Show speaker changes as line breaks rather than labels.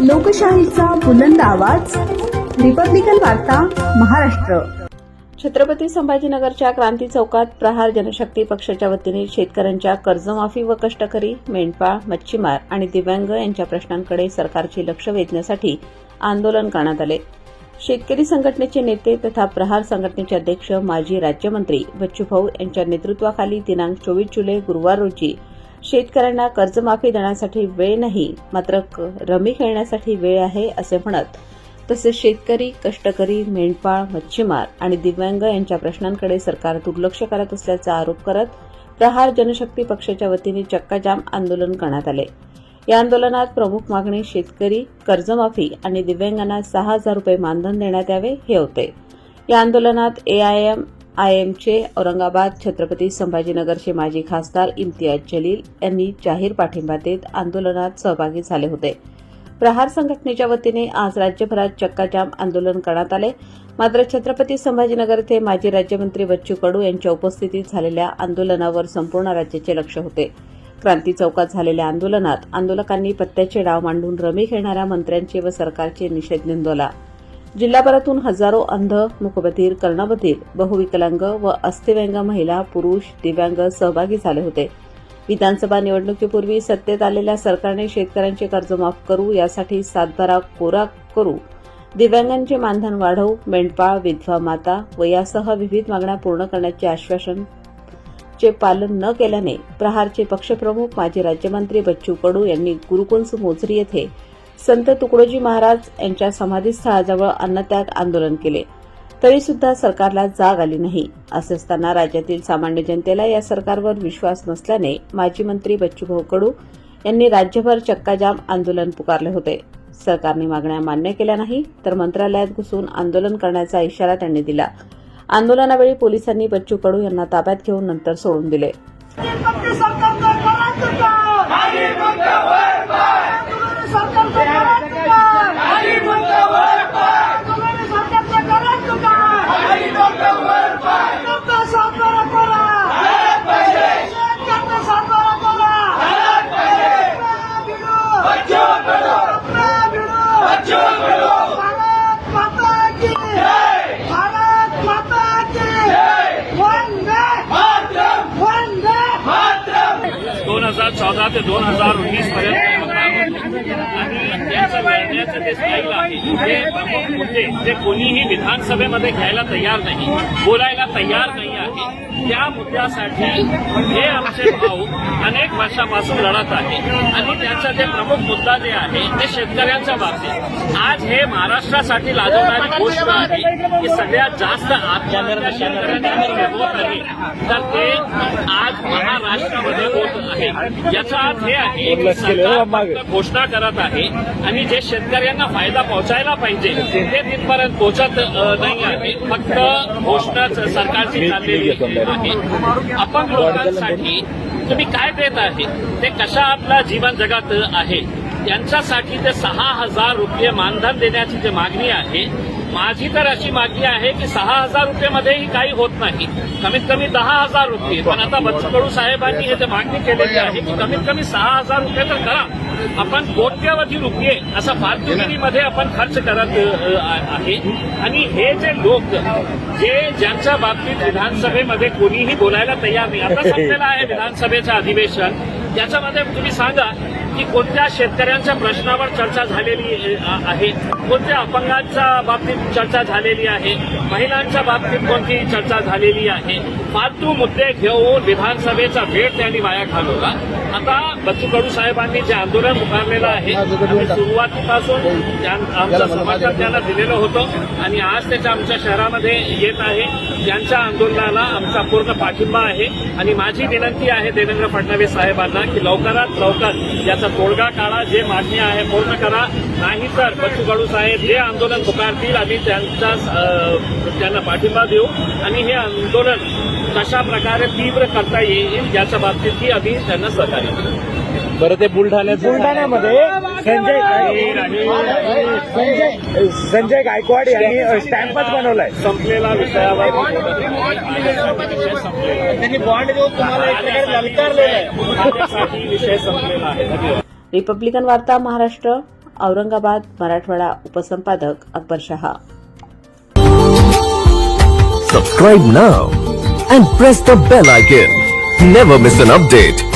लोकशाहीचा बुलंद आवाज रिपब्लिकन वार्ता महाराष्ट्र.
छत्रपती संभाजीनगरच्या क्रांती चौकात प्रहार जनशक्ती पक्षाच्या वतीने शेतकऱ्यांच्या कर्जमाफी व कष्टकरी मेंढपाळ मच्छीमार आणि दिव्यांग यांच्या प्रश्नांकडे सरकारचे लक्ष वेधण्यासाठी आंदोलन करण्यात आले. शेतकरी संघटनेचे नेते तथा प्रहार संघटनेचे अध्यक्ष माजी राज्यमंत्री बच्चूभाऊ यांच्या नेतृत्वाखाली दिनांक चोवीस जुलै गुरुवार रोजी शेतकऱ्यांना कर्जमाफी देण्यासाठी वेळ नाही मात्र रमी खेळण्यासाठी वेळ आहे असे म्हणत. तसेच शेतकरी कष्टकरी मेंढपाळ मच्छीमार आणि दिव्यांग यांच्या प्रश्नांकडे सरकार दुर्लक्ष करत असल्याचा आरोप करत प्रहार जनशक्ती पक्षाच्या वतीने चक्काजाम आंदोलन करण्यात आले. या आंदोलनात प्रमुख मागणी शेतकरी कर्जमाफी आणि दिव्यांगांना सहा हजार रुपये मानधन देण्यात यावे हे होते. या आंदोलनात एआयएम आयएमचे औरंगाबाद छत्रपती संभाजीनगरचे माजी खासदार इम्तियाज जलील यांनी जाहीर पाठिंबा देत आंदोलनात सहभागी झाले होते. प्रहार संघटनेच्या वतीने आज राज्यभरात चक्काजाम आंदोलन करण्यात आले. मात्र छत्रपती संभाजीनगर येथे माजी राज्यमंत्री बच्चू कडू यांच्या उपस्थितीत झालेल्या आंदोलनावर संपूर्ण राज्याचे लक्ष होते. क्रांती चौकात झालेल्या आंदोलनात आंदोलकांनी पत्त्याचे डाव मांडून रमी खेळणाऱ्या मंत्र्यांचे व सरकारचे निषेध नोंदवला. जिल्हाभरातून हजारो अंध मुकबधीर कर्णबधीर बहुविकलांग व अस्थिव्यंग महिला पुरुष दिव्यांग सहभागी झाले होते. विधानसभा निवडणुकीपूर्वी सत्तेत आलेल्या सरकारने शेतकऱ्यांचे कर्ज माफ करू यासाठी सातबारा कोरा करू. दिव्यांगांचे मानधन वाढवू मेंढपाळ विधवा माता व यासह विविध मागण्या पूर्ण करण्याचे आश्वासन चे पालन न केल्याने प्रहारचे पक्षप्रमुख माजी राज्यमंत्री बच्चू कडू यांनी गुरुकुंज मोझरी येथे संत तुकडोजी महाराज यांच्या समाधीस्थळाजवळ अन्नत्याग आंदोलन केले. तरी सुद्धा सरकारला जाग आली नाही असे असताना राज्यातील सामान्य जनतेला या सरकारवर विश्वास नसल्याने माजी मंत्री बच्चूभाऊ कडू यांनी राज्यभर चक्काजाम आंदोलन पुकारले होते. सरकारने मागण्या मान्य केल्या नाही तर मंत्रालयात घुसून आंदोलन करण्याचा इशारा त्यांनी दिला. आंदोलनावेळी पोलिसांनी बच्चू कडू यांना ताब्यात घेऊन नंतर सोडून दिले
पक्की सरकारचा करा तुका सरकारचा करा तुका सरकारचा करा तुका सरकारचा सातबारा करा सरकारचा सातबारा करा भारत माता की भारत माता की वंदे वंदे
दोन हजार चौदा ते दोन हजार वीस पर्यंत आणि त्यांचं लढण्याचं ते स्टाईल आहे प्रमुख मुद्दे जे कोणीही विधानसभेमध्ये घ्यायला तयार नाही बोलायला तयार नाही आहे. त्या मुद्द्यासाठी हे आमचे भाऊ अनेक वर्षापासून लढत आहे. आणि त्याचा जे प्रमुख मुद्दा जे आहे ते शेतकऱ्यांच्या बाबतीत. आज हे महाराष्ट्रासाठी लाजवणारी गोष्ट आहे की सगळ्यात जास्त आत्महत्या शेतकऱ्यांच्या होत आहे. तर ते आज महाराष्ट्रामध्ये होत आहे. याचा अर्थ हे आहे की सरकार घोषणा करत आहे आणि जे शेतकऱ्यांना फायदा पोहोचायला पाहिजे ते तिथपर्यंत पोहोचत नाही आहे. फक्त घोषणाच सरकारची चाललेली आहे. आपण लोकांसाठी तुम्ही काय देत आहे? ते कशा आपला जीवन जगात आहे? त्यांच्यासाठी ते सहा हजार रुपये मानधन देण्याची जी मागणी आहे माझी तर अशी मागणी आहे की सहा हजार रुपयेमध्येही काही होत नाही. कमीत कमी दहा हजार रुपये. पण आता बच्चू साहेबांनी हे जे मागणी केलेली आहे की कमीत कमी सहा हजार रुपये तर करा. आपण कोट्यवधी रुपये असं फालतुगिरीमध्ये आपण खर्च करत आहे. आणि हे जे लोक जे ज्यांच्या बाबतीत विधानसभेमध्ये कोणीही बोलायला तयार नाही. आता संपलेलं आहे विधानसभेचं अधिवेशन. त्याच्यामध्ये तुम्ही सांगा की कोणत्या शेतकऱ्यांच्या प्रश्नावर चर्चा झालेली आहे? कोणत्या अपंगांच्या बाबतीत चर्चा झालेली आहे? महिलांच्या बाबतीत कोणती चर्चा झालेली आहे? फालतू मुद्दे घेऊन विधानसभेचा वेळ त्यांनी वाया घालवला. आता बच्चू कडू साहेबांनी जे आंदोलन पुकारलेलं आहे आम्ही सुरुवातीपासून आमचं समर्थन त्यांना दिलेलं होतं आणि आज त्याच्या आमच्या शहरामध्ये येत आहे त्यांच्या आंदोलनाला आमचा पूर्ण पाठिंबा आहे. आणि माझी विनंती आहे देवेंद्र फडणवीस साहेबांना की लवकरात लवकर याचा तोडगा काढा जे मागणी आहे पूर्ण करा. नाहीतर बच्चू कडू साहेब जे आंदोलन पुकारतील आम्ही त्यांचा त्यांना पाठिंबा देऊ. आणि हे आंदोलन कशा प्रकारे तीव्र करता येईल याच्या बाबतीतही आम्ही त्यांना सहकार्य करू
बरं ते बुलढाण्यात बुलढाण्यामध्ये संजय संजय संजय गायकवाड यांनी स्टॅम्पच बनवलाय
संपलेला विषयावर विषय संपलेला आहे.
त्यांनी बॉन्ड देऊन तुम्हाला एक प्रकारे ललकारलेलं आहे
माझ्यासाठी विषय संपलेला आहे धन्यवाद
रिपब्लिकन वार्ता महाराष्ट्र औरंगाबाद मराठवाडा उपसंपादक Akbar Shah
Subscribe now and press the bell icon. Never miss an update.